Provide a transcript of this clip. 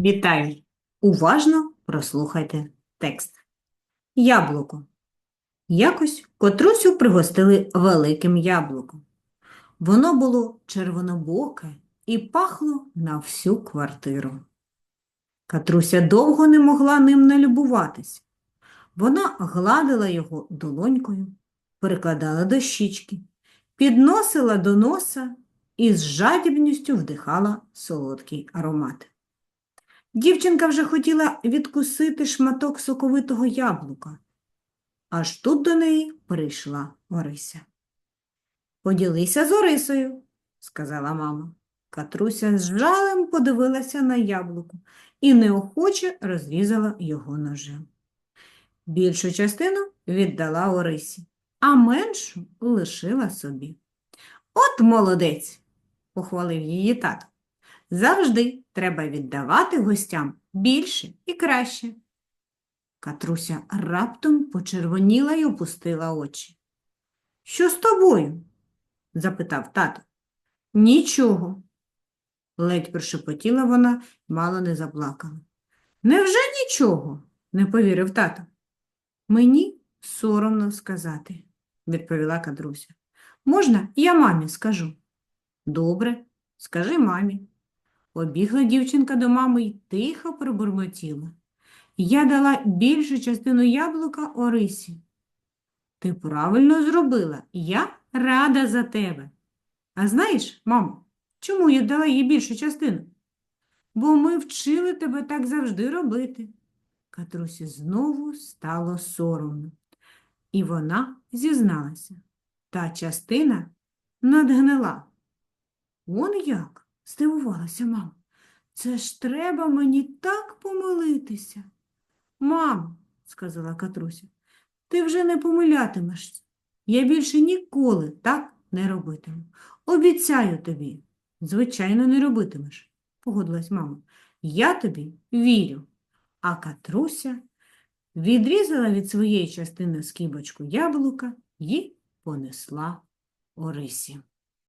Вітаю! Уважно прослухайте текст. Яблуко. Якось котрусю пригостили великим яблуком. Воно було червонобоке і пахло на всю квартиру. Катруся довго не могла ним налюбуватись. Вона гладила його долонькою, перекладала до щічки, підносила до носа і з жадібністю вдихала солодкий аромат. Дівчинка вже хотіла відкусити шматок соковитого яблука, аж тут до неї прийшла Орися. Поділися з Орисою, сказала мама. Катруся з жалем подивилася на яблуко і неохоче розрізала його ножем. Більшу частину віддала Орисі, а меншу лишила собі. От молодець, похвалив її тато. Завжди треба віддавати гостям більше і краще. Катруся раптом почервоніла й опустила очі. Що з тобою? запитав тато. Нічого. Ледь прошепотіла вона, мало не заплакала. Невже нічого? не повірив тато. Мені соромно сказати, відповіла Катруся. Можна, я мамі скажу. Добре, скажи мамі. Побігла дівчинка до мами й тихо пробурмотіла. Я дала більшу частину яблука Орисі. Ти правильно зробила, я рада за тебе. А знаєш, мамо, чому я дала їй більшу частину? Бо ми вчили тебе так завжди робити. Катрусі знову стало соромно, і вона зізналася. Та частина надгнила. Он як? Здивувалася мама. Це ж треба мені так помилитися. Мамо, сказала Катруся, ти вже не помилятимешся. Я більше ніколи так не робитиму. Обіцяю тобі. Звичайно, не робитимеш, погодилась мама. Я тобі вірю. А Катруся відрізала від своєї частини скибочку яблука і понесла Орисі.